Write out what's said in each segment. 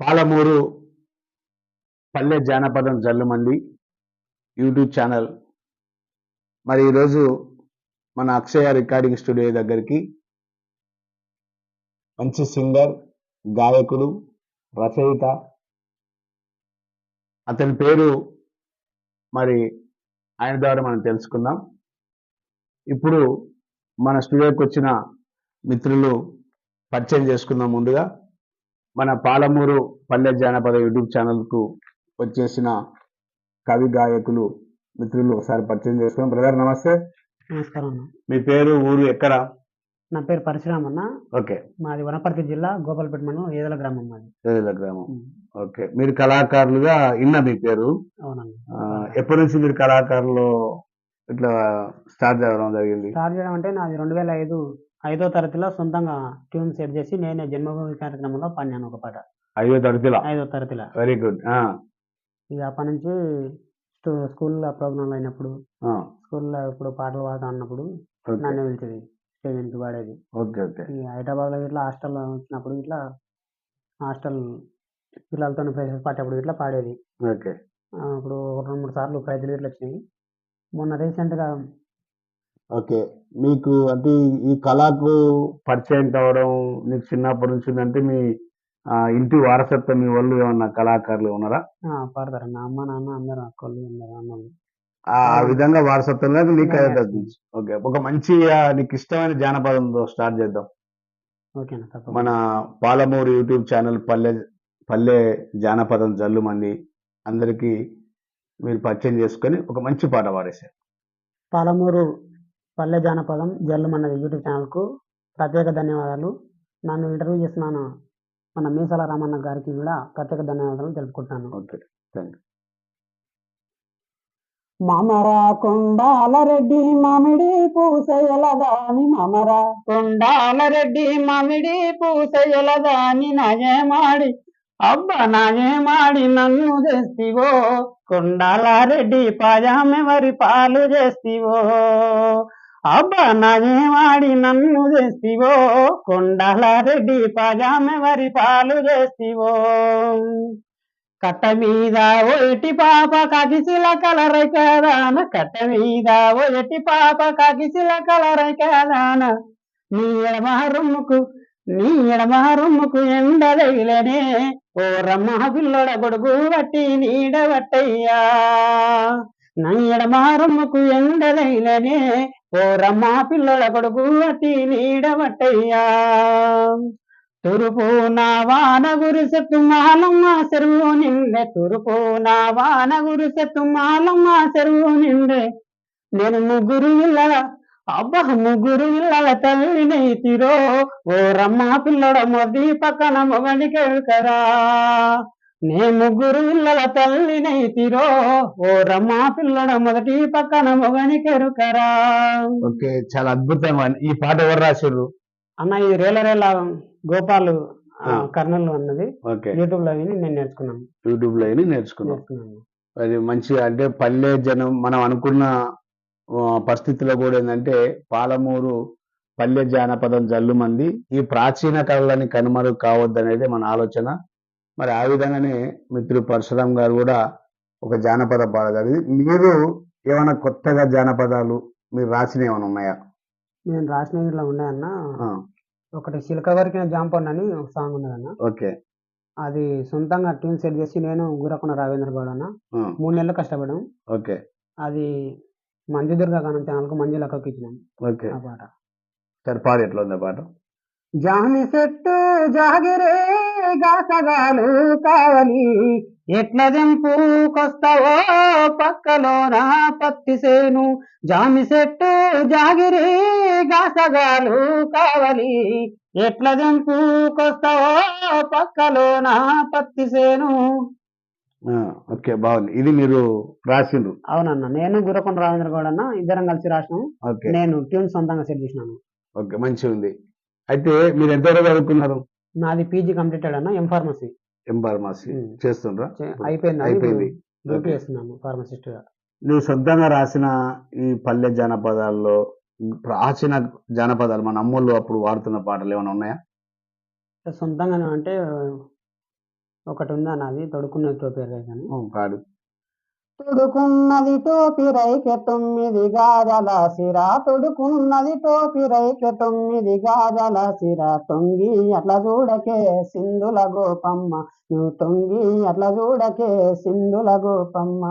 పాలమూరు పల్లె జానపదం జల్లుమంది YouTube channel. మరి ఈరోజు మన అక్షయ రికార్డింగ్ స్టూడియో దగ్గరికి మంచి సింగర్ గాయకుడు రచయిత అతని పేరు మరి ఆయన ద్వారా మనం తెలుసుకుందాం. ఇప్పుడు మన స్టూడియోకి వచ్చిన మిత్రులు పరిచయం చేసుకుందాం ముందుగా. మన పాలమూరు పల్లె జానపద యూట్యూబ్ ఛానల్కు వచ్చేసిన కవి గాయకులు మిత్రులు ఒకసారి పరిచయం చేసుకున్నాం బ్రదర్ నమస్తే. నమస్కారం అన్న. మీ పేరు ఊరు ఎక్కడ? నా పేరు పరశురామన్న ఓకే. మాది వనపర్తి జిల్లా గోపాలపేట మండలం ఏదల గ్రామం మాది. ఏదైనా గ్రామం. ఓకే. మీరు కళాకారులుగా ఇన్న మీ పేరు? అవునండి. ఆ, ఎప్పటి నుంచి మీరు కళాకారులు ఇట్లా స్టార్ట్ చేయడం జరిగింది? స్టార్ట్ చేయడం అంటే నాది రెండు వేల ఐదు ఐదో తరగతిలో సొంతంగా ట్యూన్ సెట్ చేసి నేనే జన్మభూమి కార్యక్రమంలో పాడినాను ఒక పాట. ఐదో తరగతిలో? ఐదో తరగతిలో. వెరీ గుడ్ ఇక అప్పటి నుంచి స్కూల్లో ప్రోగ్రాంలు అయినప్పుడు స్కూల్లో ఇప్పుడు పాటలు పాడుతా అన్నప్పుడు నన్ను పిలిచేది స్టేజ్ నుంచి పాడేది. Okay okay. ఈ హైదరాబాద్లో ఇట్లా హాస్టల్లో వచ్చినప్పుడు ఇట్లా హాస్టల్ పిల్లలతో ప్రైజెస్ పాడేటప్పుడు ఇట్లా పాడేది. ఓకే. ఇప్పుడు ఒక రెండు మూడు సార్లు ప్రైజులు ఇట్లా వచ్చినాయి. మొన్న రీసెంట్గా ఓకే. మీకు అంటే ఈ కళకు పరిచయం కావడం నీకు చిన్నప్పటి నుంచి ఉందంటే మీ ఇంటి వారసత్వం మీ వాళ్ళు ఏమన్నా కళాకారులు ఉన్నారా? పాడతారు నా అమ్మ నాన్న అందరూ అక్కలు అందరూ అన్నలు ఆ విధంగా వారసత్వంగా నీకు. ఓకే. ఒక మంచి నీకు ఇష్టమైన జానపదంతో స్టార్ట్ చేద్దాం. మన పాలమూరు యూట్యూబ్ ఛానల్ పల్లె పల్లె జానపదం జల్లు మంది అందరికీ మీరు పరిచయం చేసుకొని ఒక మంచి పాట పాడేశారు పాలమూరు పల్లె జానపదం జల్లుమన్నది యూట్యూబ్ ఛానల్కు ప్రత్యేక ధన్యవాదాలు. నన్ను ఇంటర్వ్యూ చేస్తున్నాను మన మీసాల రామన్న గారికి కూడా ప్రత్యేక ధన్యవాదాలు తెలుపుకుంటాను ఓకే థ్యాంక్ మామరా కొండాల రెడ్డి మామిడి పూసయల దాని మామరా. కొండాల రెడ్డి మామిడి పూసయల దాని నయే మాడి. అబ్బ నయే మాడి నన్ను చేస్తివో. కొండాల రెడ్డి పాజామెవరి పాలు చేస్తివో. అబ్బ నయే నన్ను చేస్తివో కొండల రెడ్డి పాజామెవరి పాలు చేస్తివో కట్ట మీద ఒయటి పాప కగిసిల కలరై కదాన కట్ట మీద ఒయటి పాప కగిసిల కలరై కదాన నీ ఎడమ రొమ్ముకు నీ ఎడమ రొమ్ముకు ఓ రమ్మ పిల్లడ గొడుగు బట్టి నీడవట్టయ్యా నా ఎడమ రొమ్ముకు ఎండలైలనే ఓ రమ్మ పిల్లల కొడుకు అతి నీడవట్టయ్యా తురుపు నా వాన గురిసెత్తు తుమ్మాలమ్మ చెరువు నిండే తురుపు నా వాన గురిసెత్తు తుమ్మాలమ్మ చెరువు నిండే. నేను ముగ్గురు ఇళ్ళల అబ్బా ముగ్గురు ఇళ్ళల తల్లినైతిరో ఓ రమ్మ పిల్లడ మొదీ పక్కన మొగడికెళ్కరా నే ముగ్గురు ఇళ్ళల తల్లినైతిరో ఓ రమ్మ పిల్లడ మొదటి పక్కన మొగనికెరుకరా ఓకే చాలా అద్భుతంగా ఈ పాట ఎవరు రాశారు అన్న ఇది రేల రేల గోపాల్ ఆ, ఆ. కర్నూలు అన్నది. ఓకే. యూట్యూబ్లో విని నేను నేర్చుకున్నాను. యూట్యూబ్లో నేర్చుకున్నాం నేర్చుకున్నాను. అది మంచిగా అంటే పల్లె జనం మనం అనుకున్న ఆ, పరిస్థితిలో కూడా ఏంటంటే పాలమూరు పల్లె జానపదం జల్లుమంది ఈ ప్రాచీన కళలని కనుమరు కావద్దనేది మన ఆలోచన. మరి ఆ విధంగానే మిత్రుడు పరశురాం గారు కూడా ఒక జానపద పాట జరిగింది మీరు ఏమైనా కొత్తగా జానపదాలు మీరు రాసిన ఏమైనా ఉన్నాయా? నేను రాసిన ఇట్లా ఉన్నాయన్న. ఒకటి చిలక వరకిన జాంపండ్ అని ఒక సాంగ్ ఉన్నదన్న. ఓకే. అది సొంతంగా ట్యూన్ సెట్ చేసి నేను గురకొండ రావేంద్ర గౌడ్ అన్న. మూడు నెలలు కష్టపడాం ఓకే. అది మంజు దుర్గా గానం ఛానల్కు మంజు లెక్కకి ఇచ్చినాం. ఓకే. ఆ పాట. సరే పాడు ఎట్లా ఉంది ఆ పాట? జామి చెట్టు జాగిరే గాసగాలు కావలి. ఎట్ల దెంపుకొస్తావో పక్కలోన పత్తి సేను. జామి చెట్టు జాగిరి గాసగాలు కావలి. ఎట్ల దెంపుకొస్తావో పక్కలోన పత్తి సేను. ఓకే బాగుంది. ఇది మీరు రాసిండ్రు. అవునన్న నేను గురకొండ రావేంద్ర గౌడ్ అన్న ఇద్దరం కలిసి రాసినాం. ఓకే. నేను ట్యూన్ సొంతంగా సెట్ చేసినాను. ఓకే మంచిగా ఉంది అయితే మీరు ఎంతవరకు చదువుకున్నారు? నాది పీజీ కంప్లీటెడ్ అన్న ఎం ఫార్మసీ ఎం ఫార్మసీ. చేస్తుండ్రా? అయిపోయింది అయిపోయింది. Duty okay. చేస్తున్నాను ఫార్మసిస్ట్గా. నువ్వు సొంతంగా రాసిన ఈ పల్లె జానపదాల్లో ప్రాచీన జానపదాలు మన అమ్మోళ్ళు అప్పుడు వాడుతున్న పాటలు ఏమైనా ఉన్నాయా? సొంతంగా అంటే ఒకటి ఉంది అది తొడుకున్న టోపీ కానీ పాడు తొడుకున్నది టోపీ తొమ్మిది గాజల సిరా. తొడుకున్నది టోపీ తొమ్మిది గాజల సిరా. తొంగి అట్లా చూడకే సింధుల గోపమ్మ. నువ్వు తొంగి అట్లా చూడకే సింధుల గోపమ్మ.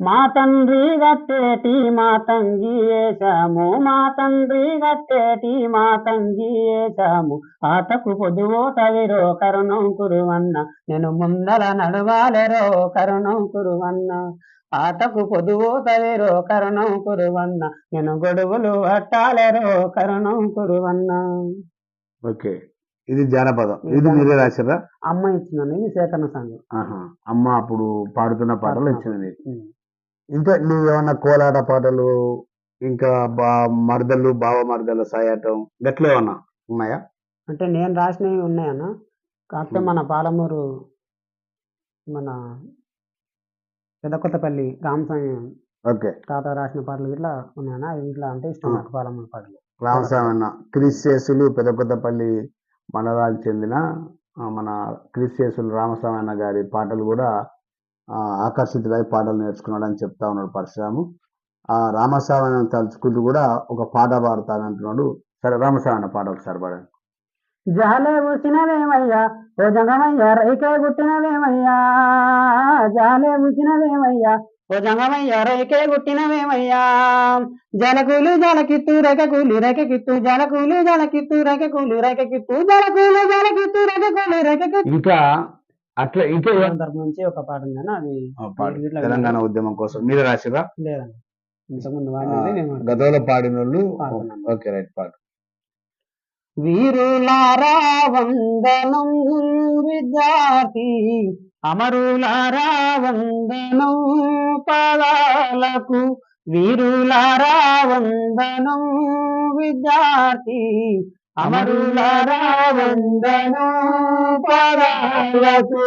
మా తండ్రి గట్టేటి మా తంగి వేశాము మా తండ్రి గట్టేటి మా తంగి వేశాము ఆటకు పొదువో తవిరో కరుణం కురువన్న. నేను ముందల నడవాలెరో కరుణం కురువన్న. ఆటకు పొదువో తవిరో కరుణం కురువన్న. నేను గొడుగులు పట్టాలెరో కరుణం కురువన్న. ఓకే. ఇది జానపదం. ఇది మీరే రాశారా అమ్మ ఇచ్చిందని ఇది సేకరణ ఆహా. అమ్మ అప్పుడు పాడుతున్న పాటలు పాడుతున్న ఇచ్చింది నీకు. ఇంకా నువ్వు ఏమన్నా కోలాట పాటలు ఇంకా బా మరదలు బావ మరదల సాయటం గట్ల ఏమన్నా ఉన్నాయా? అంటే నేను రాసినవి ఉన్నాయన్న కాకపోతే మన పాలమూరు మన పెదకొత్తపల్లి రామస్వామి ఓకే. తాత రాసిన పాటలు ఇట్లా ఉన్నాయన్న అవి ఇట్లా అంటే ఇష్టం నాకు పాలమూరు పాటలు. రామస్వామి అన్న. క్రిస్టియసులు పెదకొత్తపల్లి మండలానికి చెందిన మన క్రిస్టియసులు రామస్వామి అన్న గారి పాటలు కూడా ఆకర్షితులై పాటలు నేర్చుకున్నాడు అని చెప్తా ఉన్నాడు పరశురాము. ఆ రామస్వామి తలుచుకుంటూ కూడా ఒక పాట పాడతానంటున్నాడు సరే రామస్వామి పాట ఒకసారి పాడండి. జాలే ఊసినవేమయ్యా ఓ జంగమయ్యా రైకే గుట్టినవేమయ్యా. జాలే ఊసినవేమయ్యా ఓ జంగమయ్యా రైకే గుట్టినవేమయ్యా. జలకూలు జలకిత్తు రేఖకూలు రేఖకిత్తు జలకూలు జలకిత్తు రేఖకూలు రేఖకిత్తు జలకూలు జలకిత్తు రేఖకూలు రేఖకిత్తు ఇంకా అట్లా ఇంకా తరపు నుంచి ఒక పాట ఉందని అది తెలంగాణ ఉద్యమం కోసం. మీరు రాసిరా లేదండి. ఇంతకుముందు వాడినది నేను గతంలో పాడిన వాళ్ళు. ఓకే రైట్ పాడు. వీరులారా వందనం విద్యార్థి అమరులారా వందనం పదాలకు వీరులారా వందనం విద్యార్థి అమరులారా వందనం పదాలకు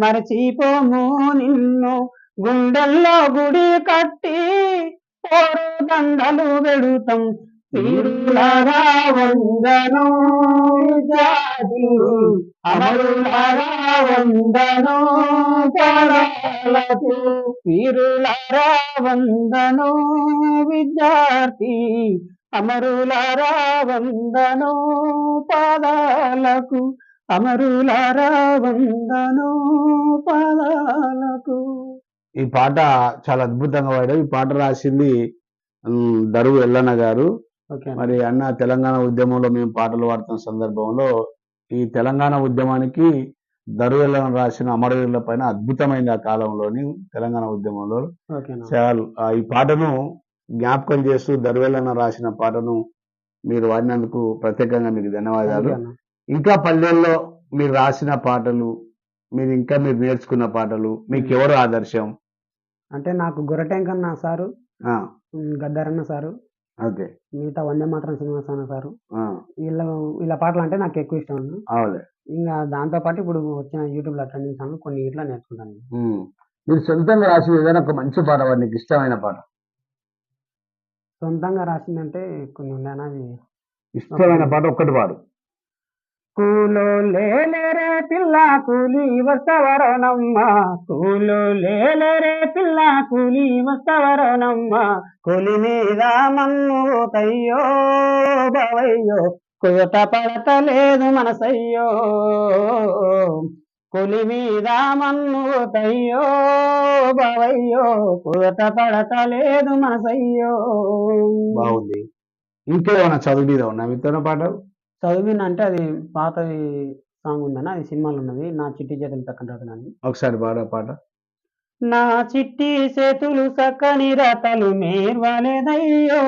మరచిపోము నిన్ను. గుండెల్లో గుడి కట్టి పోరు దండలు వెడుతాం. వందను జాతి అమరులారా వందనం పరాలకు వీరులారా వందనం విద్యార్థి అమరులారా వందను పాదాలకు. అమరులారా వందను పాదాలకు ఈ పాట చాలా అద్భుతంగా వాడారు ఈ పాట రాసింది దరువు ఎల్లన్న గారు. మరి అన్న తెలంగాణ ఉద్యమంలో మేము పాటలు పాడుతున్న సందర్భంలో ఈ తెలంగాణ ఉద్యమానికి దరువు ఎల్లన్న రాసిన అమరవీరుల పైన అద్భుతమైన ఆ కాలంలోని తెలంగాణ ఉద్యమంలో ఓకేనా చాలా ఆ, ఈ పాటను జ్ఞాపకం చేస్తూ దరువెల్లన్న రాసిన పాటను మీరు వాడినందుకు ప్రత్యేకంగా మీకు ధన్యవాదాలు. ఇంకా పల్లెల్లో మీరు రాసిన పాటలు మీరు ఇంకా మీరు నేర్చుకున్న పాటలు మీకు ఎవరు ఆదర్శం? అంటే నాకు గొర్రెటెంకన్న సారు గద్దరన్న సారు ఓకే మిగతా వందే మాత్రం శ్రీనివాస అన్న సారు. ఆ, వీళ్ళ వీళ్ళ పాటలు అంటే నాకు ఎక్కువ ఇష్టం అన్న అవులే ఇంకా దాంతో పాటు ఇప్పుడు వచ్చిన యూట్యూబ్లో ట్రెండింగ్ సాంగ్ కొన్ని ఇట్లా నేర్చుకుంటాను ఉమ్. మీరు సొంతంగా రాసిన ఏదైనా ఒక మంచి పాట వాడు నీకు ఇష్టమైన పాట? సొంతంగా రాసిందంటే కొన్ని ఉన్నాయన్న అవి ఇష్టమైన పాట ఒక్కటి పాడు కూలో లేలేరే పిల్ల కూలి వస్తవరోనమ్మ. కూలో లేలేరే పిల్ల కూలి వస్తవరోనమ్మ. కూలి మీద మన్ను తయ్యో బవయ్యో. కుయత పడతలేదు మనసయ్యో. కూలి మీద మన్ను తయ్యో బవయ్యో. కుయత పడతలేదు మనసయ్యో. బాగుంది. ఇంకేమైనా చదువు మీద ఉన్నా మీతో పాటలు చదివిన అంటే అది పాతది సాంగ్ ఉందన్న అది సినిమాలో ఉన్నది. నా చిట్టి చేతులు చక్కని రాతనని ఒకసారి పాడ పాట. నా చిట్టి చేతులు చక్కని రాతలు మేర్వాలేదయ్యో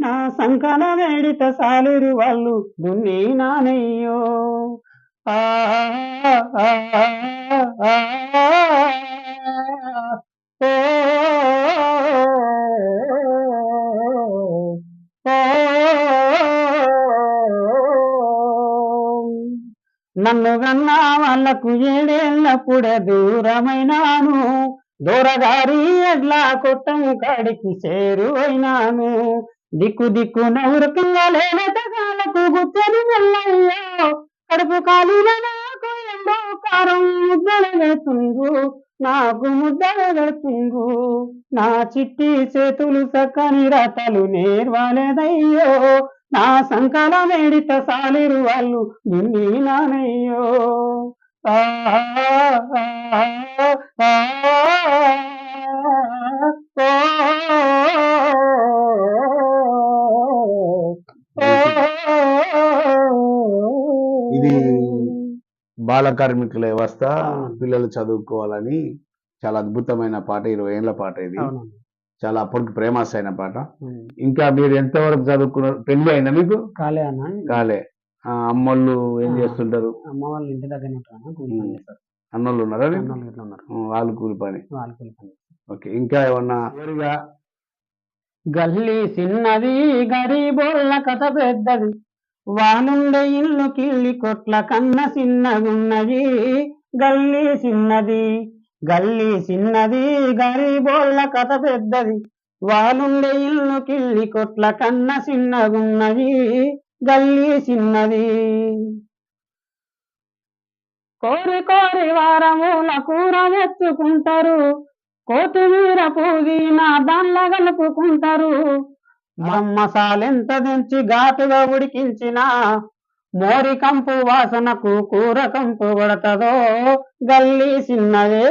నా సంకన వేడిత సాలురు వాళ్ళు దున్ని నానయ్యో ఆ, ఓ, నన్ను గన్నా వాళ్ళకు ఏడేళ్ళప్పుడే దూరమైనాను. దూరగారి ఎడ్లా కొట్టం కాడికి చేరువైనాను. దిక్కు దిక్కు నౌరకంగా లేనతగాలకు గుచ్చని వెళ్ళయ్యో కడుపు కాలిన నాకు ఎండో కారం ముద్దలు వేస్తుండ్రు నాకు ముద్దలు వేస్తుండ్రు నా చిట్టి చేతులు సక్కని రాతలు నేర్వాలేదయ్యో. నా సంకల వేడిత సాలిరు వాళ్ళు నిన్ని నానయ్యో ఇది బాల కార్మికుల వ్యవస్థ. పిల్లలు చదువుకోవాలని చాలా అద్భుతమైన పాట ఇరవై ఏళ్ళ పాట ఇది. చాలా అప్పటికి ప్రేమాస్ అయిన పాట. ఇంకా మీరు ఎంతవరకు చదువుకున్నారు? పెళ్ళి అయిందా మీకు? కాలే అన్న. కాలే. ఆ, అమ్మోళ్ళు ఏం. చేస్తుంటారు? అమ్మ వాళ్ళు ఇంటి దగ్గర అన్నోళ్ళు ఉన్నారా వాళ్ళు కూలి పని. ఓకే ఇంకా ఏమన్నా? గల్లీ చిన్నది గరీబోళ్ళ కథ పెద్దది. వానుండే ఇల్లు కిల్లి కొట్ల కన్న చిన్నగున్నది. గల్లీ చిన్నది గల్లీ చిన్నది గరీబోళ్ళ కథ పెద్దది. వాళ్ళుండే ఇల్లు కిల్లి కొట్ల కన్న చిన్నగున్నది. గల్లీ చిన్నది. కోరి కోరి వారముల కూర తెచ్చుకుంటారు కొత్తిమీర పుదీనా దానిలో కలుపుకుంటారు. మమ్మసాలెంత దించి ఘాటుగా ఉడికించిన మోరి కంపు వాసనకు కూర కంపు పడతదో. గల్లీ చిన్నదే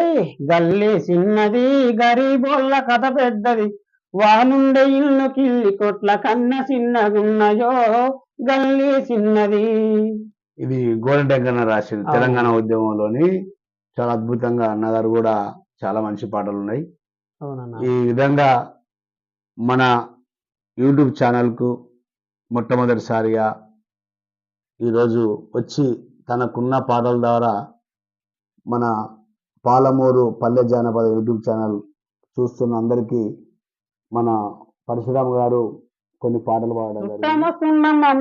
గల్లీ చిన్నది గరీబోళ్ళ కథ పెద్దది. వానుండే ఇల్లు కిల్లి కొట్ల కన్న చిన్నగున్నయో గల్లీ చిన్నది ఇది గోల్డెన్ టెంకన్న రాసింది. తెలంగాణ ఉద్యమంలోని చాలా అద్భుతంగా అన్నగారు కూడా చాలా మంచి పాటలు ఉన్నాయి. ఈ విధంగా మన యూట్యూబ్ ఛానల్కు మొట్టమొదటిసారిగా ఈరోజు వచ్చి తనకున్న పాటల ద్వారా మన పాలమూరు పల్లె జానపద యూట్యూబ్ ఛానల్ చూస్తున్న అందరికీ మన పరశురామ్ గారు కొన్ని పాటలు పాడారు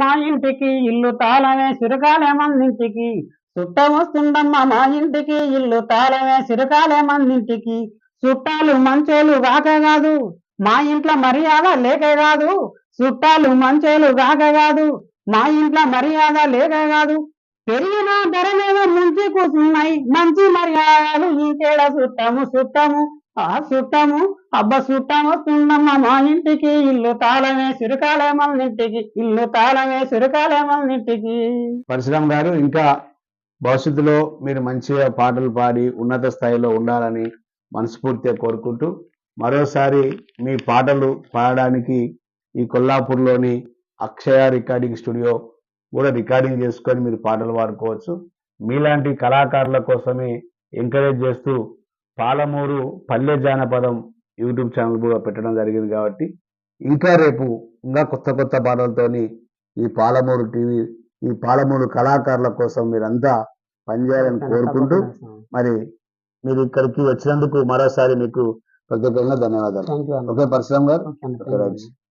మా ఇంటికి ఇల్లు తాళమే సిరకాలే మందింటికి చుట్టమొస్తుండమ్మ మా ఇంటికి ఇల్లు తాళమే సిరకాలే మందింటికి చుట్టాలు మంచోలు కాక కాదు. మా ఇంట్లో మర్యాద లేక కాదు. చుట్టాలు మంచోలు కాక కాదు. మా ఇంట్లో మర్యాద లేక కాదు. పెరిగిన ధర మీద ముంచి కూర్చున్నాయి మంచి మర్యాదలు ఇంకేడా చుట్టము చుట్టము ఆ చుట్టము అబ్బ చుట్టం వస్తుందమ్మ మా ఇంటికి. ఇల్లు తాళమే సిరుకాలే ఇంటికి ఇల్లు తాళమే సిరుకాలే ఇంటికి పరశురామ్ గారు ఇంకా భవిష్యత్తులో మీరు మంచిగా పాటలు పాడి ఉన్నత స్థాయిలో ఉండాలని మనస్ఫూర్తిగా కోరుకుంటూ మరోసారి మీ పాటలు పాడడానికి ఈ కొల్లాపూర్లోని అక్షయ రికార్డింగ్ స్టూడియో కూడా రికార్డింగ్ చేసుకొని మీరు పాటలు పాడుకోవచ్చు మీలాంటి కళాకారుల కోసమే ఎంకరేజ్ చేస్తూ పాలమూరు పల్లె జానపదం యూట్యూబ్ ఛానల్ కూడా పెట్టడం జరిగింది కాబట్టి ఇంకా రేపు ఇంకా కొత్త కొత్త పాటలతోని ఈ పాలమూరు టీవీ ఈ పాలమూరు కళాకారుల కోసం మీరంతా పనిచేయాలని కోరుకుంటూ మరి మీరు ఇక్కడికి వచ్చినందుకు మరోసారి మీకు ప్రత్యేకంగా ధన్యవాదాలు. ఓకే పరశురామ్ గారు.